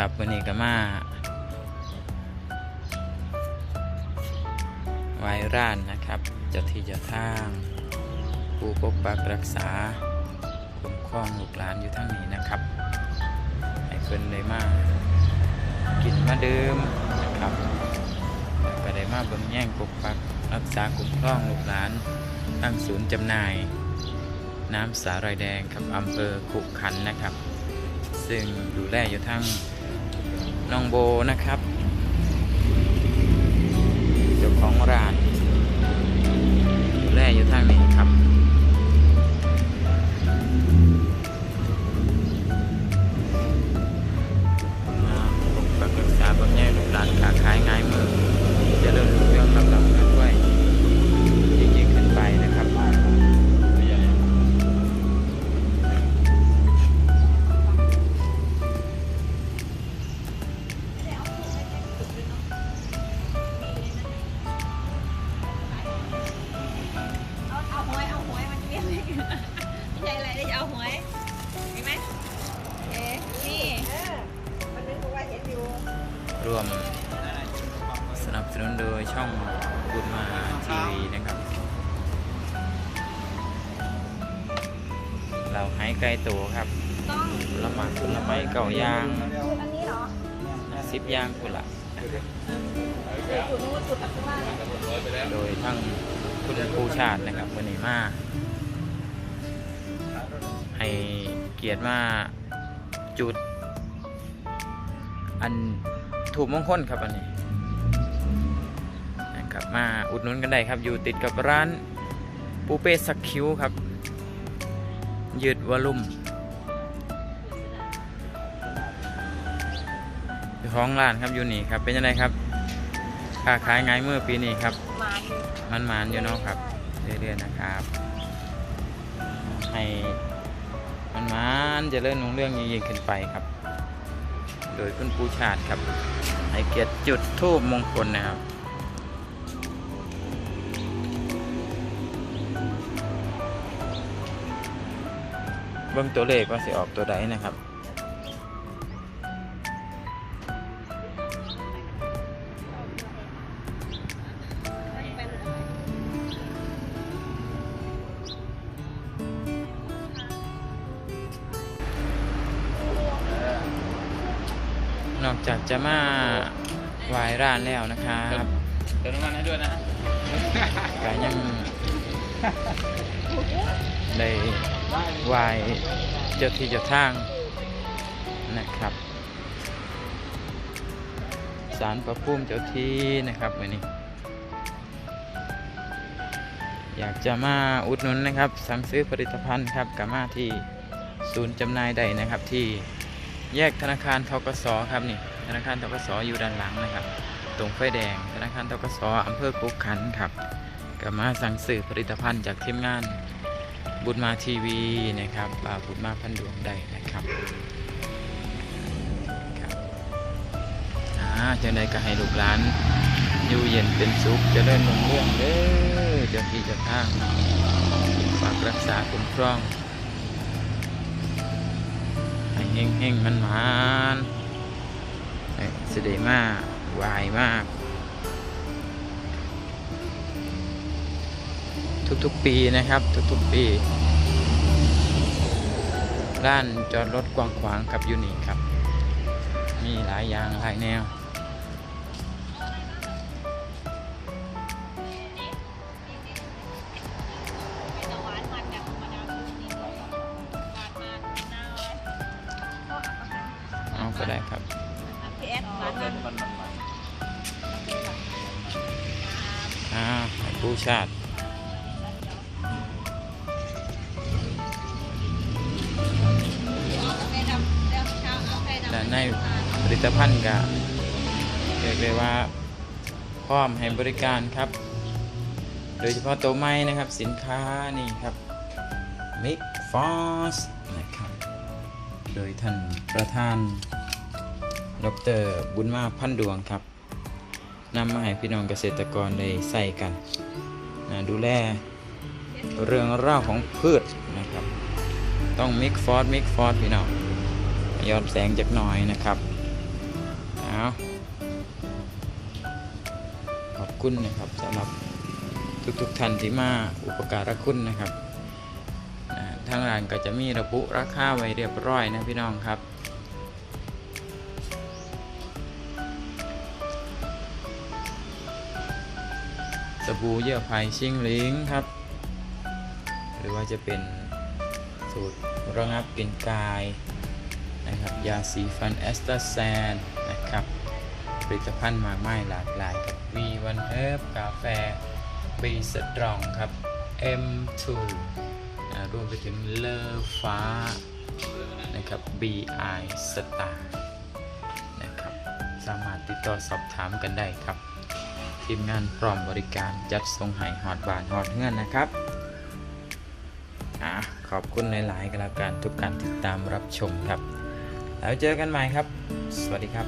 ครับวันนี้ก็มาไหวร้านนะครับเจ้าที่เจ้าทางผู้ปกปักรักษาคุ้มครองลูกหลานอยู่ทั้งนี้นะครับให้เพิ่นได้มากินมาดื่มนะครับก็ได้มาเบิ่งแย่งปกปักรักษาคุ้มครองลูกหลานตั้งศูนย์จำหน่าย น้ำสาหร่ายแดงครับอำเภอขุขันนะครับ ซึ่งดูแลอยู่ทั้ง น้องโบนะครับ เจ้าของร้านดูแลอยู่ทางนี้ครับ ไม่ใช่อะไรได้จะเอาหวยเห็นไหมเอ๊ะนี่มันนึกว่าเห็นอยู่ร่วมสนับสนุนโดยช่องบุญมาทีวีนะครับ เราให้ไกลตัวครับต้องละหมากผลไม้เก่ายางคืออันนี้เหรอสิบยางกุละนะครับจุดนู้นจุดตัดข้างล่างโดยทั้งคุณครูชาตินะครับวันนี้มา เกียรติมาจุด อันถูกมงคลครับอันนี้นะครับมาอุดหนุนกันได้ครับ อยู่ติดกับร้านปูเป้สักคิ้วครับ ยืดวอลุ่มเจ้าของร้านครับอยู่นี่ครับเป็นยังไงครับค้าขายไงายมือปีนี้ครับมันมานอยู่เนาะครับเรื่อยๆนะครับ ให้ มันมันจะเริ่มนุ่งเรื่องยิ่งขึ้นไปครับ โดยคุณปูชาติครับให้เกียรติจุดทูบมงคลนะครับเบิ่งตัวเลขว่าสิออกตัวใดนะครับ นอกจากจะมาไหวายร้านแล้วนะครับเติมน้ำมันให้ด้วยนะก็ยังได้ไหวายเจ้าที่เจ้าทางนะครับสารประพุ่มเจ้าที่นะครับวันนี้ อยากจะมาอุดหนุนนะครับ สั่งซื้อผลิตภัณฑ์ครับกับมาที่ศูนย์จำหน่ายได้นะครับที่ แยกธนาคารทกสครับนี่ธนาคารทกสอยู่ด้านหลังนะครับ ตรงไฟแดง ธนาคารทกสอำเภอกุกขันครับก็มาสั่งซื้อผลิตภัณฑ์จากทีมงาน บุญมาทีวีนะครับบาบุญมาพันดวงได้นะครับครับอ่าจังใดก็ให้ลูกหลานอยู่เย็นเป็นสุขจะเริ่มลงเรื่องเด้อจ้าที่จ้าทางฝากรักษาคุ้มครอง เฮงเฮงมันมานๆให้เสด็จมากวายมาก ทุกๆปีนะครับ ทุกๆปีร้านจอดรถกว้างขวางกับยูนิคครับ มีหลายอย่างหลายแนว อสหวานมันมันมันมันอ่าผู้ชาติแฟดและในผลิตภัณฑ์ก็เรียกได้ว่า พร้อมให้บริการครับ โดยเฉพาะตัวไม้นะครับสินค้านี่ครับ Mix Force นะครับ โดยท่านประธาน ดรบุญมาพันดวงครับนำมาให้พี่น้องเกษตรกรได้ใส่กันนะดูแลเรื่องราวของพืชนะครับ ต้องมิกฟอร์ดมิกฟอร์ดพี่น้องย้อนแสงจากหน่อยนะครับเอาขอบคุณนะครับสำหรับทุกๆท่านที่มาอุปการะคุณนะครับทางร้านก็จะมีระบุราคาไว้เรียบร้อยนะพี่น้องครับ บู่เยื่อไผ่ชิงลิงครับ หรือว่าจะเป็นสูตรระงับกลิ่นกายนะครับยาสีฟันแอสตาแซนนะครับผลิตภัณฑ์มากมายหลากหลายครับ V1 Herb กาแฟ B Strong ครับ M2 อ่ารวมไปถึงเลอฟ้านะครับ BI Star นะครับ สามารถติดต่อสอบถามกันได้ครับ ทีมงานพร้อมบริการจัดส่งให้หอดบานหอดเงื่อนนะครับอะขอบคุณหลาย ๆ กันแล้วกันทุกการติดตามรับชมครับ แล้วเจอกันใหม่ครับ สวัสดีครับ